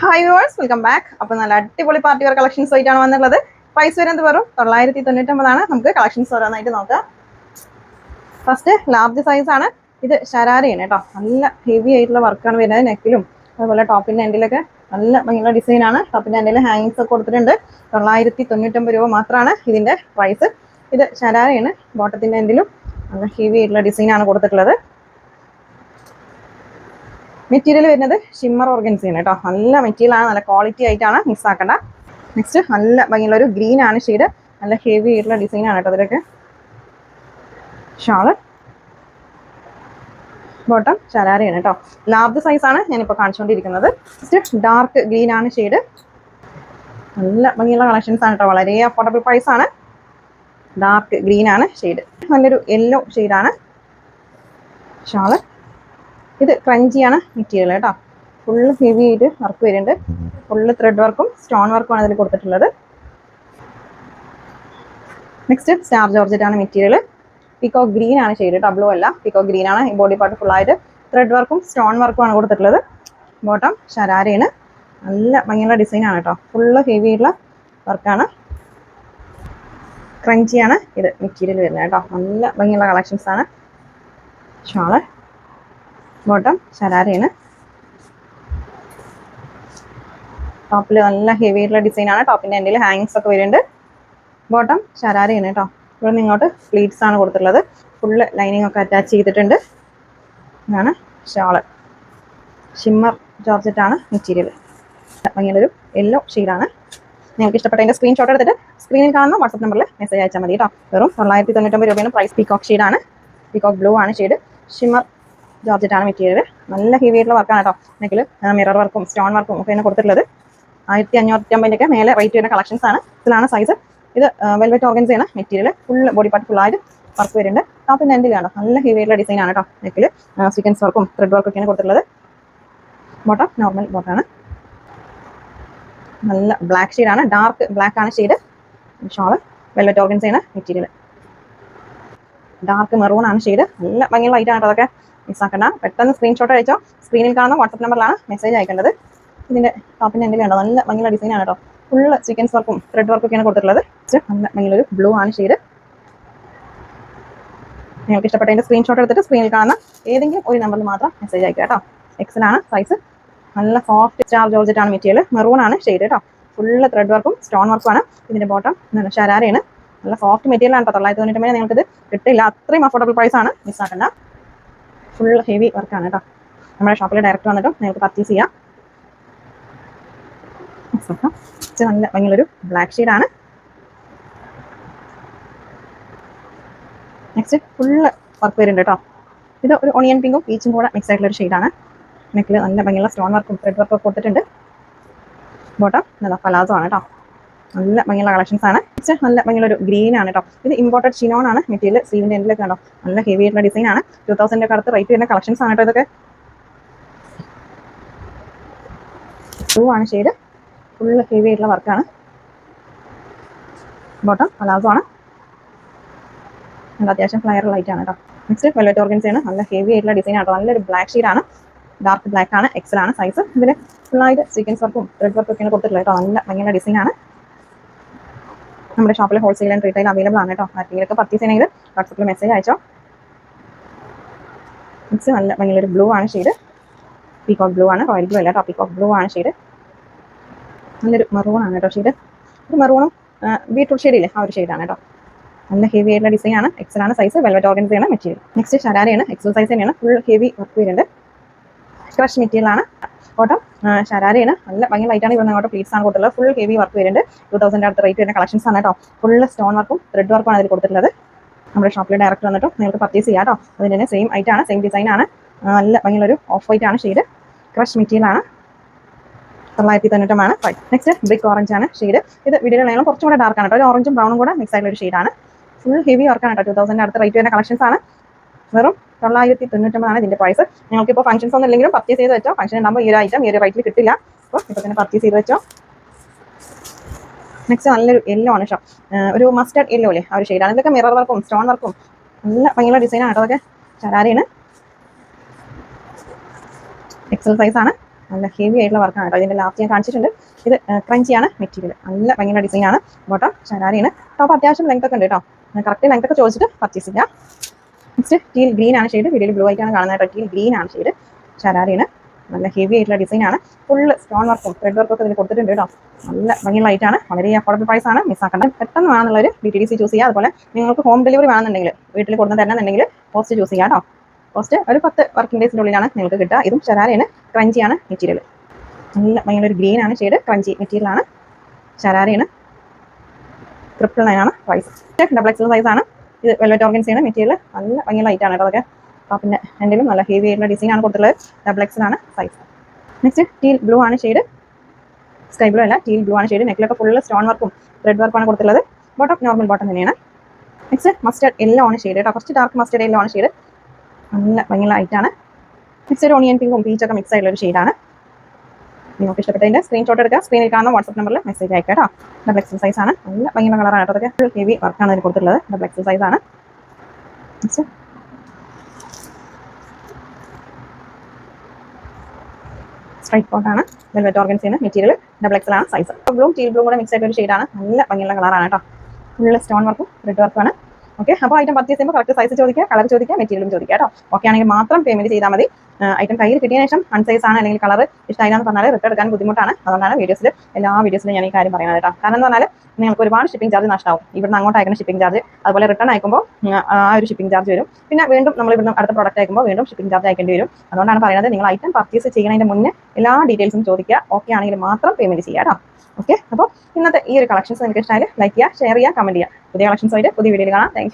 Hi viewers welcome back അപ്പോൾ നല്ല അടിപൊളി പാർട്ടി വെയർ കളക്ഷൻസ് ആയിട്ടാണ് വന്നിട്ടുള്ളത്. പ്രൈസ് വരുന്നത് വെറും തൊള്ളായിരത്തി തൊണ്ണൂറ്റൊമ്പതാണ് നമുക്ക് കളക്ഷൻസ് ഓരോന്നായിട്ട് നോക്കാം. ഫസ്റ്റ് ലാർജ് സൈസ് ആണ്. ഇത് ശരാരയാണ് കേട്ടോ. നല്ല ഹെവി ആയിട്ടുള്ള വർക്കാണ് വരുന്നത് നെക്കിലും അതുപോലെ ടോപ്പിന്റെ എൻഡിലൊക്കെ നല്ല ഭംഗിയുള്ള ഡിസൈനാണ് ആണ്. ടോപ്പിന്റെ എൻഡിൽ ഹാങ്ങിങ്സ് ഒക്കെ കൊടുത്തിട്ടുണ്ട്. തൊള്ളായിരത്തി തൊണ്ണൂറ്റൊമ്പത് രൂപ മാത്രമാണ് ഇതിന്റെ പ്രൈസ് ഇത് ശരാരയാണ് ബോട്ടത്തിന്റെ എൻഡിലും നല്ല ഹെവി ആയിട്ടുള്ള ഡിസൈനാണ് കൊടുത്തിട്ടുള്ളത്. മെറ്റീരിയൽ വരുന്നത് ഷിമ്മർ ഓർഗൻസിയാണ് കേട്ടോ നല്ല മെറ്റീരിയൽ ആണ് നല്ല ക്വാളിറ്റി ആയിട്ടാണ് മിസ് ആക്കണ്ട. നെക്സ്റ്റ് നല്ല ഭംഗിയുള്ള ഒരു ഗ്രീൻ ആണ് ഷെയ്ഡ് നല്ല ഹെവി ആയിട്ടുള്ള ഡിസൈൻ ആണ് കേട്ടോ അതിലൊക്കെ. ഷാൾ ബോട്ടം ചരാരയാണ് കേട്ടോ ലാർജ് സൈസാണ് ഞാനിപ്പോൾ കാണിച്ചുകൊണ്ടിരിക്കുന്നത് നെക്സ്റ്റ് ഡാർക്ക് ഗ്രീൻ ആണ് ഷെയ്ഡ് നല്ല ഭംഗിയുള്ള കളക്ഷൻസ് ആണ് കേട്ടോ വളരെ അഫോർഡബിൾ പ്രൈസ് ആണ്. ഡാർക്ക് ഗ്രീൻ ആണ് ഷെയ്ഡ് നല്ലൊരു യെല്ലോ ഷെയ്ഡാണ് ഷാൾ ഇത് ക്രഞ്ചിയാണ് മെറ്റീരിയൽ കേട്ടോ. ഫുള്ള് ഹെവി ആയിട്ട് വർക്ക് വരുന്നുണ്ട്. ഫുള്ള് ത്രെഡ് വർക്കും സ്റ്റോൺ വർക്കും ആണ് ഇതിൽ കൊടുത്തിട്ടുള്ളത്. നെക്സ്റ്റ് സ്റ്റാർ ജോർജറ്റ് ആണ് മെറ്റീരിയൽ പിക്കോ ഗ്രീൻ ആണ് ഷെയ്ഡ് ടബ്ലോ അല്ല. പിക്കോ ഗ്രീൻ ആണ്. ഈ ബോഡി പാർട്ട് ഫുള്ളായിട്ട് ത്രെഡ് വർക്കും സ്റ്റോൺ വർക്കും ആണ് കൊടുത്തിട്ടുള്ളത്. ബോട്ടം ശരാരയാണ് നല്ല ഭംഗിയുള്ള ഡിസൈനാണ് കേട്ടോ. ഫുള്ള് ഹെവി ആയിട്ടുള്ള വർക്കാണ് ക്രഞ്ചിയാണ് ഇത് മെറ്റീരിയൽ വരുന്നത് കേട്ടോ. നല്ല ഭംഗിയുള്ള കളക്ഷൻസ് ആണ്. ഷാൾ ബോട്ടം ശരാരയാണ്. ടോപ്പിൽ നല്ല ഹെവി ആയിട്ടുള്ള ഡിസൈൻ ആണ്. ടോപ്പിന്റെ എൻഡിൽ ഹാങ്സ് ഒക്കെ വരുന്നുണ്ട്. ബോട്ടം ശരാരയാണ് കേട്ടോ ഇവിടെ നിന്ന് ഇങ്ങോട്ട് പ്ലീറ്റ്സ് ആണ് കൊടുത്തിട്ടുള്ളത്. ഫുള്ള് ലൈനിങ് ഒക്കെ അറ്റാച്ച് ചെയ്തിട്ടുണ്ട്. ഇതാണ് ഷാൾ ഷിമ്മർ ജോർജറ്റ് ആണ് മെറ്റീരിയൽ ഭംഗിയുള്ളൊരു യെല്ലോ ഷെയ്ഡാണ് നിങ്ങൾക്ക് ഇഷ്ടപ്പെട്ട ഇഷ്ടപ്പെട്ടതിന്റെ സ്ക്രീൻഷോട്ട് എടുത്തിട്ട് സ്ക്രീനിൽ കാണുന്ന വാട്സപ്പ് നമ്പറിൽ മെസ്സേജ് അയച്ചാൽ മതി കേട്ടോ വെറും തൊള്ളായിരത്തി തൊണ്ണൂറ്റൊമ്പത് രൂപയാണ് പ്രൈസ് പീകോക്ക് ഷെയ്ഡാണ് പീകോക്ക് ബ്ലൂ ആണ് ഷെയ്ഡ് ഷിമ്മർ ജോർജറ്റ് ആണ് മെറ്റീരിയൽ നല്ല ഹെവി ആയിട്ടുള്ള വർക്കാണ് കേട്ടോ. നെക്കിൽ മിറർ വർക്കും സ്റ്റോൺ വർക്കും ഒക്കെ തന്നെ കൊടുത്തിട്ടുള്ളത്. ആയിരത്തി അഞ്ഞൂറ്റി അമ്പതിന്റെ ഒക്കെ മേലെ റേറ്റ് വരുന്ന കളക്ഷൻസ് ആണ്. ഇതിലാണ് സൈസ് ഇത് വെൽവെറ്റ് ഓർഗൻസ് ചെയ്യുന്ന മെറ്റീരിയൽ ഫുൾ ബോഡി പാർട്ട് ഫുള്ളായിട്ട് വർക്ക് വരുന്നുണ്ട്. ടോപ്പിന്റെ എൻഡിൽ കാണാം നല്ല ഹെവി ആയിട്ടുള്ള ഡിസൈൻ ആണ് കേട്ടോ നെക്കിൽ സീക്വൻസ് വർക്കും ത്രെഡ് വർക്കും ഒക്കെയാണ് കൊടുത്തിട്ടുള്ളത്. ബോട്ടം നോർമൽ ബോട്ടാണ് നല്ല ബ്ലാക്ക് ഷെയ്ഡാണ് ഡാർക്ക് ബ്ലാക്ക് ആണ് ഷെയ്ഡ് ഷോൾ വെൽവെറ്റ് ഓർഗൻസ് ചെയ്യുന്ന മെറ്റീരിയൽ ഡാർക്ക് മെറൂൺ ആണ് ഷെയ്ഡ് നല്ല ഭംഗിയുള്ള ലൈറ്റ് ആണ് അതൊക്കെ. മിസ് ആക്കണ്ട. പെട്ടെന്ന് സ്ക്രീൻഷോട്ട് അയച്ചോ. സ്ക്രീനിൽ കാണുന്ന വാട്സപ്പ് നമ്പറിലാണ് മെസ്സേജ് അയക്കേണ്ടത്. ഇതിന്റെ ടോപ്പിന്റെ എന്തെങ്കിലും ഉണ്ടോ നല്ല ഭംഗിയുള്ള ഡിസൈൻ ആണ് കേട്ടോ. ഫുള്ള് സീക്വൻസ് വർക്കും ത്രെഡ് വർക്കും ഒക്കെയാണ് കൊടുത്തിട്ടുള്ളത്. നല്ല നല്ല ഭംഗിയുള്ളൊരു ബ്ലൂ ആണ് ഷെയ്ഡ് നിങ്ങൾക്ക് ഇഷ്ടപ്പെട്ടതിന്റെ സ്ക്രീൻഷോട്ട് എടുത്തിട്ട് സ്ക്രീനിൽ കാണുന്ന ഏതെങ്കിലും ഒരു നമ്പറിൽ മാത്രം മെസ്സേജ് അയക്കുക കേട്ടോ. എക്സൽ ആണ് സൈസ് നല്ല സോഫ്റ്റ് ചാർജ് ജോർജറ്റ് ആണ് മെറ്റീരിയൽ മെറൂൺ ആണ് ഷെയ്ഡ് കേട്ടോ. ഫുള്ള് ത്രെഡ് വർക്കും സ്റ്റോൺ വർക്കും ആണ്. ഇതിന്റെ ബോട്ടം ശരാരയാണ്. നല്ല സോഫ്റ്റ് മെറ്റീരിയൽ ആണ് തൊള്ളായിരത്തി തൊണ്ണൂറ്റി നിങ്ങൾക്ക് ഇത് കിട്ടില്ല. അത്രയും അഫോർഡബിൾ പ്രൈസ് ആണ്. മിസ് മിസ്സാക്കണ്ട ഫുൾ ഹെവി വർക്കാണ് കേട്ടോ നമ്മുടെ ഷോപ്പിൽ ഡയറക്റ്റ് വന്നിട്ട് നിങ്ങൾക്ക് പർച്ചേസ് ചെയ്യാം. നല്ല ഭംഗിയുള്ളൊരു ബ്ലാക്ക് ഷെയ്ഡാണ് നെക്സ്റ്റ് ഫുള്ള് വർക്ക് വരുന്നുണ്ട് കേട്ടോ ഇത് ഒരു ഓണിയൻ പിങ്കും പീച്ചും കൂടെ മിക്സ് ആയിട്ടുള്ള ഒരു ഷെയ്ഡാണ് നെക്കിൽ നല്ല ഭംഗിയുള്ള സ്റ്റോൺ വർക്കും ത്രെഡ് വർക്കും കൊടുത്തിട്ടുണ്ട്. ബോട്ടം നല്ല പലാസോ ആണ് കേട്ടോ നല്ല ഭംഗിയുള്ള കളക്ഷൻസ് ആണ്. നല്ല ഭംഗിയുള്ള ഒരു ഗ്രീൻ ആണ് കേട്ടോ ഇത് ഇമ്പോർട്ടഡ് ഷിനോൺ ആണ് മെറ്റീരിയൽ സ്ലീവിന്റെ എൻഡിലൊക്കെ കണ്ടോ നല്ല ഹെവി ആയിട്ടുള്ള ഡിസൈൻ ആണ്. ടൂ തൗസൻഡ് ഒക്കെ അടുത്ത് റേറ്റ് വരുന്ന കളക്ഷൻസ് ആണ് കേട്ടോ ഇതൊക്കെ. ബ്ലൂ ആണ് ഷെയ്ഡ് ഫുള്ള് ഹെവി ആയിട്ടുള്ള വർക്കാണ് ബോട്ടം പലാസോ ആണ്. നല്ല അത്യാവശ്യം ഫ്ലയർ ലൈറ്റ് ആണ് കേട്ടോ നെക്സ്റ്റ് വെൽവെറ്റ് ഓർഗൻസ് ആണ്. നല്ല ഹെവി ആയിട്ടുള്ള ഡിസൈൻ ആട്ടോ നല്ലൊരു ബ്ലാക്ക് ആണ്. ഡാർക്ക് ബ്ലാക്ക് ആണ്. എക്സൽ ആണ് സൈസ് ഇതിൽ ഫുള്ളായിട്ട് സീക്വൻസ് വർക്കും ത്രെഡ് വർക്കും ഒക്കെയാണ് കൊടുത്തിട്ടുള്ളത് കേട്ടോ നല്ല ഭംഗിയുള്ള ഡിസൈൻ ആണ്. നമ്മുടെ ഷോപ്പിൽ ഹോൾസെയിൽ ആൻഡ് റീറ്റെയിൽ അവൈലബിൾ ആണ് കേട്ടോ. ആർക്കെങ്കിലൊക്കെ പർച്ചേസ് ചെയ്യണമെങ്കിൽ വാട്സപ്പിൽ മെസ്സേജ് അയച്ചോ. മിക്സ് നല്ല ഭയങ്കര ബ്ലൂ ആണ് ഷെയ്ഡ് പീകോക്ക് ബ്ലൂ ആണ്. റോയൽ ബ്ലൂ അല്ല കേട്ടോ. പീകോക്ക് ബ്ലൂ ആണ് ഷെയ്ഡ് നല്ലൊരു മെറൂൺ ആണ് കേട്ടോ ഷെയ്ഡ് ഒരു മെറൂണും ബീട്രൂട്ട് ഇല്ലേ? ആ ഒരു ഷെയ്ഡാണ് കേട്ടോ. നല്ല ഹെവി ആയിട്ടുള്ള ഡിസൈൻ ആണ്. എക്സൽ ആണ് സൈസ് വെൽവെറ്റ് ഓർഗൻസ് ആണ് മെറ്റീരിയൽ നെക്സ്റ്റ് ഷരാരയാണ് എക്സൽ സൈസ് തന്നെയാണ്. ഫുൾ ഹെവി വർക്ക് വരുന്നുണ്ട് ക്രഷ് മെറ്റീരിയൽ ആണ്. ബോട്ടം ശരാരയാണ്. നല്ല ഭയങ്കര ലൈറ്റ് ആണ് ഇവിടെ അങ്ങോട്ട് പ്ലീറ്റ്സ് ആണ് കൊടുത്തിട്ടുള്ളത്. ഫുൾ ഹെവി വർക്ക് വരുന്നുണ്ട്. ടൂ തൗസൻഡ് അടുത്ത റേറ്റ് വരുന്ന കളക്ഷൻസ് ആണ് കേട്ടോ. ഫുൾ സ്റ്റോൺ വർക്കും ത്രെഡ് വർക്കും ആണ് അതിൽ കൊടുത്തിട്ടുള്ളത്. നമ്മുടെ ഷോപ്പിൽ ഡയറക്റ്റ് വന്നിട്ട് നിങ്ങൾക്ക് പർച്ചേസ് ചെയ്യാം കേട്ടോ. അതിന് തന്നെ സെയിം ഐറ്റാണ് സെയിം ഡിസൈൻ ആണ്. നല്ല ഭയങ്കര ഒരു ഓഫ് വൈറ്റ് ആണ് ഷെയ്ഡ് ക്രഷ് മെറ്റീരിയലാണ് തൊള്ളായിരത്തി തൊണ്ണൂറ്റമാണ് നെക്സ്റ്റ് ബ്രിക്ക് ഓറഞ്ച് ആണ് ഷെയ്ഡ് ഇത് വീടുകളിലും കുറച്ചും കൂടെ ഡാർക്കാണ് കേട്ടോ. ഒരു ഓറഞ്ചും ബ്രൗണും കൂടെ മിക്സ് ആയിട്ടുള്ള ഒരു ഷെയ്ഡാണ് ഫുൾ ഹെവി വർക്കാണ് കേട്ടോ. ടു തൗസൻഡ് അടുത്ത റേറ്റ് വരുന്ന കളക്ഷൻസ് ആണ്. വെറും തൊള്ളായിരത്തി തൊണ്ണൂറ്റൊമ്പതാണ് ഇതിന്റെ പ്രൈസ് നിങ്ങൾക്ക് ഇപ്പോൾ ഫംഗ്ഷൻസ് ഒന്നും ഇല്ലെങ്കിലും പർച്ചേസ് ചെയ്ത് വെച്ചോ. ഫംഗ്ഷൻ ഉണ്ടാകുമ്പോൾ ഈ ഒരു ഐറ്റം ഈ ഒരു റേറ്റിൽ കിട്ടില്ല. അപ്പോൾ ഇപ്പോൾ തന്നെ പർച്ചേസ് ചെയ്ത് വെച്ചോ. നെക്സ്റ്റ് നല്ലൊരു യെല്ലോ ആണ് ഷോ ഒരു മസ്റ്റർഡ് യെല്ലോ അല്ലേ ആ ഒരു ഷെയ്ഡാണ് ഇതൊക്കെ മിറർ വർക്കും സ്റ്റോൺ വർക്കും നല്ല ഭംഗിയുള്ള ഡിസൈനാണ് കേട്ടോ അതൊക്കെ ചരാരയാണ്. എക്സൽ സൈസ് ആണ്. നല്ല ഹെവി ആയിട്ടുള്ള വർക്കാണ് കേട്ടോ ഇതിന്റെ ലാസ്റ്റ് ഞാൻ കാണിച്ചിട്ടുണ്ട്. ഇത് ക്രഞ്ചിയാണ് മെറ്റീരിയൽ നല്ല ഭയങ്കര ഡിസൈനാണ് ബോട്ടം ഷരാരിയാണ് ടോപ്പ് അത്യാവശ്യം ലെങ്ത് ഒക്കെ ഉണ്ട് കേട്ടോ കറക്റ്റ് ലെങ്ത് ഒക്കെ ചോദിച്ചിട്ട് പർച്ചേസ് ചെയ്യാം. നെക്സ്റ്റ് ടീൽ ഗ്രീൻ ആണ് ഷെയ്ഡ് വീഡിയോയിൽ ബ്ലൂ ആയിട്ടാണ് കാണുന്നത്. ടീൽ ഗ്രീൻ ആണ് ഷെയ്ഡ് ഷരാരിയാണ് നല്ല ഹെവി ആയിട്ടുള്ള ഡിസൈൻ ആണ്. ഫുള്ള് സ്റ്റോൺ വർക്കും ത്രെഡ് വർക്കും ഒക്കെ കൊടുത്തിട്ടുണ്ട് കേട്ടോ. നല്ല ഭംഗിയുള്ള ആണ്. വളരെ അഫോർഡബിൾ പ്രൈസ് ആണ്. മിസ്സാക്കേണ്ടത് പെട്ടെന്ന് വേണമെന്നുള്ളൊരു D T D C choose ചെയ്യുക അതുപോലെ നിങ്ങൾക്ക് ഹോം ഡെലിവറി വേണമെന്നുണ്ടെങ്കിൽ വീട്ടിൽ കൊടുന്ന് തരണമെന്നുണ്ടെങ്കിൽ പോസ്റ്റ് ചൂസ് ചെയ്യാം കേട്ടോ. പോസ്റ്റ് ഒരു പത്ത് വർക്കിംഗ് ഡേയ്സിന്റെ ഉള്ളിലാണ് നിങ്ങൾക്ക് കിട്ടുക. ഇതും ഷരാരയാണ് ക്രഞ്ചിയാണ് മെറ്റീരിയൽ നല്ല ഭയങ്കര ഒരു ഗ്രീൻ ആണ് ഷെയ്ഡ് ക്രഞ്ചി മെറ്റീരിയലാണ് ഷരാരയാണ് ട്രിപ്പിൾ നയൻ ആണ് പ്രൈസ് ഡബിൾ എക്സൽ സൈസ് ആണ്. ഇത് വെൽവെറ്റ് ഓർഗൻസിയാണ് മെറ്റീരിയൽ നല്ല ഭയങ്കര ലൈറ്റ് ആണ് കേട്ടോ അതൊക്കെ. ടോപ്പിന്റെ എന്തെങ്കിലും നല്ല ഹെവി ആയിട്ടുള്ള ഡിസൈൻ ആണ് കൊടുത്തിട്ടുള്ളത്. ഡബിൾ എക്സ് ആണ് സൈസ് നെക്സ്റ്റ് ടീൽ ബ്ലൂ ആണ് ഷെയ്ഡ് സ്കൈ ബ്ലൂ അല്ല ടീൽ ബ്ലൂ ആണ് ഷെയ്ഡ് നെക്കിലൊക്കെ ഫുള്ള് സ്റ്റോൺ വർക്കും ത്രെഡ് വർക്കാണ് കൊടുത്തിട്ടുള്ളത്. ബോട്ടം നോർമൽ ബോട്ടം തന്നെയാണ്. നെക്സ്റ്റ് മസ്റ്റർഡ് എല്ലോ ആണ് ഷെയ്ഡ് കേട്ടോ. ഫസ്റ്റ് ഡാർക്ക് മസ്റ്റർഡ് എല്ലോ ആണ് ഷെയ്ഡ് നല്ല ഭയങ്കര ആണ്. നെക്സ്റ്റ് ഒരു ഓണിയൻ പിങ്കും പീച്ചൊക്കെ മിക്സ് ആയിട്ടുള്ള ഒരു ഷെയ്ഡാണ് നിങ്ങൾക്ക് ഇഷ്ടപ്പെട്ടതിന്റെ സ്ക്രീൻഷോട്ട് എടുക്കുക സ്ക്രീനിൽ കാണുന്ന വാട്സ്ആപ്പ് നമ്പറിൽ മെസ്സേജ് അയക്കുക കേട്ടോ ഡബിൾ എക്സസൈസ് ആണ്. നല്ല ഭയങ്കര കളറാണ് കേട്ടോ അതൊക്കെ. ഫുൾ ഹെവി വർക്കാണ് അതിന് കൊടുത്തിട്ടുള്ളത്. ഡബിൾ എക്സസൈസ് ആണ്. സ്ട്രൈറ്റ് കോട്ട് ആണ്. വെൽവെറ്റ് ഓർഗൻസിന് മെറ്റീരിയൽ ഡബിൾ എക്സൽ ആണ് സൈസ് ബ്ലൂ ടീൽ ബ്ലൂ കൂടെ മിക്സ് ആയിട്ട് ഒരു ഷെയ്ഡാണ് നല്ല ഭംഗിയുള്ള കളറാണ് കേട്ടോ. ഫുള്ള് സ്റ്റോൺ വർക്കും റെഡ് ആണ്. ഓക്കെ അപ്പോൾ ഐറ്റം പർച്ചേസ് ചെയ്യുമ്പോൾ കറക്റ്റ് സൈസ് ചോദിക്കുക കളർ ചോദിക്കുക മെറ്റീരിയലും ചോദിക്കുക കേട്ടോ. ഓക്കെ ആണെങ്കിൽ മാത്രം പേയ്മെന്റ് ചെയ്താൽ മതി. ഐറ്റം കയ്യിൽ കിട്ടിയ ശേഷം അൺസൈസ് ആണ് അല്ലെങ്കിൽ കളർ ഇഷ്ടമായില്ല എന്ന് പറഞ്ഞാൽ റിട്ടേൺ എടുക്കാൻ ബുദ്ധിമുട്ടാണ്. അതുകൊണ്ടാണ് വീഡിയോസിൽ എല്ലാ വീഡിയോസിലും ഞാൻ ഈ കാര്യം പറയുന്നത് കേട്ടോ. കാരണം എന്ന് പറഞ്ഞാൽ നിങ്ങൾക്ക് ഒരുപാട് ഷിപ്പിംഗ് ചാർജ് നഷ്ടമാവും ഇവിടുന്ന് അങ്ങോട്ട് അയക്കുന്ന ഷിപ്പിംഗ് ചാർജ് അതുപോലെ റിട്ടേൺ അയക്കുമ്പോൾ ആ ഒരു ഷിപ്പിംഗ് ചാർജ് വരും. പിന്നെ വീണ്ടും നമ്മൾ ഇവിടുന്ന് അടുത്ത പ്രോഡക്റ്റ് അയക്കുമ്പോൾ വീണ്ടും ഷിപ്പിംഗ് ചാർജ് അയക്കേണ്ടി വരും. അതുകൊണ്ടാണ് പറയുന്നത് നിങ്ങൾ ഐറ്റം പർച്ചേസ് ചെയ്യുന്നതിന് മുന്നേ എല്ലാ ഡീറ്റെയിൽസും ചോദിക്കുക. ഓക്കെ ആണെങ്കിൽ മാത്രം പേയ്മെന്റ് ചെയ്യുക കേട്ടോ. ഓക്കെ അപ്പോൾ ഇന്നത്തെ ഈ ഒരു കളക്ഷൻസ് നിങ്ങൾക്ക് ഇഷ്ടമായാലും ലൈക്ക് ചെയ്യുക ഷെയർ ചെയ്യുക കമന്റ് ചെയ്യുക. പുതിയ കളക്ഷൻസ് ആയിട്ട് പുതിയ വീഡിയോയിൽ കാണാം. താങ്ക്